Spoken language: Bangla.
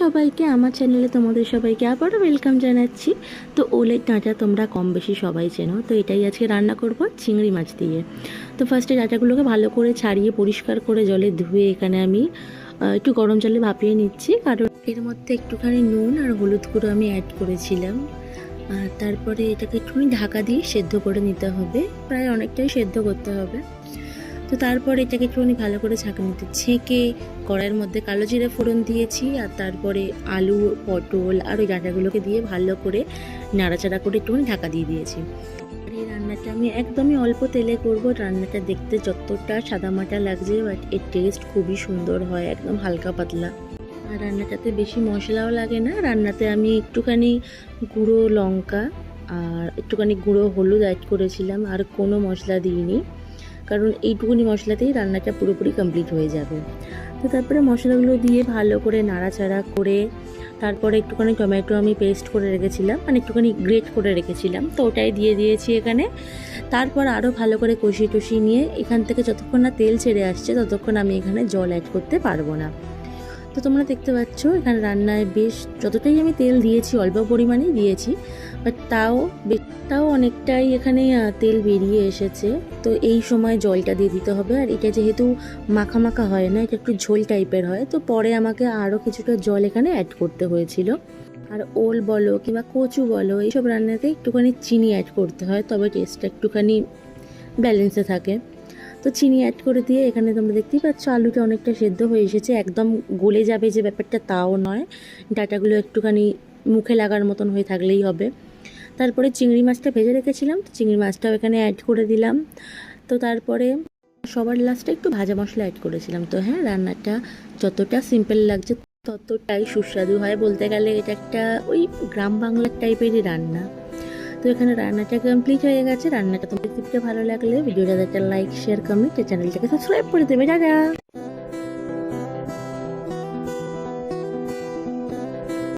সবাইকে, আমার চ্যানেলে তোমাদের সবাইকে আবারও ওয়েলকাম জানাচ্ছি। তো ওলের ডাঁটা তোমরা কম বেশি সবাই চেনো, তো এটাই আজকে রান্না করব চিংড়ি মাছ দিয়ে। তো ফার্স্টে ডাঁটাগুলোকে ভালো করে ছাড়িয়ে, পরিষ্কার করে জলে ধুয়ে এখানে আমি একটু গরম জলে ভাপিয়ে নিচ্ছি। কারণ এর মধ্যে একটুখানি নুন আর হলুদ গুঁড়ো আমি অ্যাড করেছিলাম। আর তারপরে এটাকে একটুখানি ঢাকা দিয়ে সেদ্ধ করে নিতে হবে। প্রায় অনেকটাই সেদ্ধ করতে হবে। তো তারপর এটাকে একটুখানি ভালো করে ছাঁকনিতে ছেঁকে কড়াইয়ের মধ্যে কালো জিরে ফোড়ন দিয়েছি আর তারপরে আলু, পটল আর ওই ডাঁটাগুলোকে দিয়ে ভালো করে নাড়াচাড়া করে একটুখানি ঢাকা দিয়ে দিয়েছি। এই রান্নাটা আমি একদমই অল্প তেলে করব। রান্নাটা দেখতে যতটা সাদামাটা লাগছে বাট এর টেস্ট খুবই সুন্দর হয়, একদম হালকা পাতলা। আর রান্নাটাতে বেশি মশলাও লাগে না। রান্নাতে আমি একটুখানি গুঁড়ো লঙ্কা আর একটুখানি গুঁড়ো হলুদ অ্যাড করেছিলাম, আর কোনো মশলা দিইনি। কারণ এইটুকুনি মশলাতেই রান্নাটা পুরোপুরি কমপ্লিট হয়ে যাবে। তো তারপরে মশলাগুলো দিয়ে ভালো করে নাড়াচাড়া করে, তারপরে একটুখানি টমেটো আমি পেস্ট করে রেখেছিলাম মানে একটুখানি গ্রেট করে রেখেছিলাম। তো ওটাই দিয়ে দিয়েছি এখানে। তারপর আরও ভালো করে কষিয়ে টষিয়ে নিয়ে এখান থেকে যতক্ষণ না তেল ছেড়ে আসছে, ততক্ষণ আমি এখানে জল অ্যাড করতে পারব না। তো তোমরা দেখতে পাচ্ছ, এখানে রান্নায় বেশ যতটাই আমি তেল দিয়েছি, অল্প পরিমাণেই দিয়েছি বাট তাও বে- তাও অনেকটাই এখানে তেল বেরিয়ে এসেছে। তো এই সময় জলটা দিয়ে দিতে হবে। আর এটা যেহেতু মাখা মাখা হয় না, এটা একটু ঝোল টাইপের হয়, তো পরে আমাকে আরও কিছুটা জল এখানে অ্যাড করতে হয়েছিল। আর ওল বলো কিংবা কচু বলো, এইসব রান্নাতে একটুখানি চিনি অ্যাড করতে হয়, তবে টেস্টটা একটুখানি ব্যালেন্সে থাকে। তো চিনি অ্যাড করে দিয়ে এখানে তোমরা দেখতেই পাচ্ছ, আলুটা অনেকটা সেদ্ধ হয়ে এসেছে। একদম গলে যাবে যে ব্যাপারটা, তাও নয়। ডাটাগুলো একটুখানি মুখে লাগার মতন হয়ে থাকলেই হবে। তারপরে চিংড়ি মাছটা ভেজে রেখেছিলাম, তো চিংড়ি মাছটাও এখানে অ্যাড করে দিলাম। তো তারপরে সবার লাস্টে একটু ভাজা মশলা অ্যাড করেছিলাম। তো হ্যাঁ রান্নাটা যতটা সিম্পল লাগছে ততটাই সুস্বাদু হয় বলতে গেলে। এটা একটা ওই গ্রাম বাংলার টাইপেরই রান্না। তো এখানে রান্নাটা কমপ্লিট হয়ে গেছে। রান্নাটা তোমাদের রেসিপিটা ভালো লাগলে ভিডিওটা একটা লাইক শেয়ার কমেন্ট চ্যানেলটাকে সাবস্ক্রাইব করে দেবে। দাদা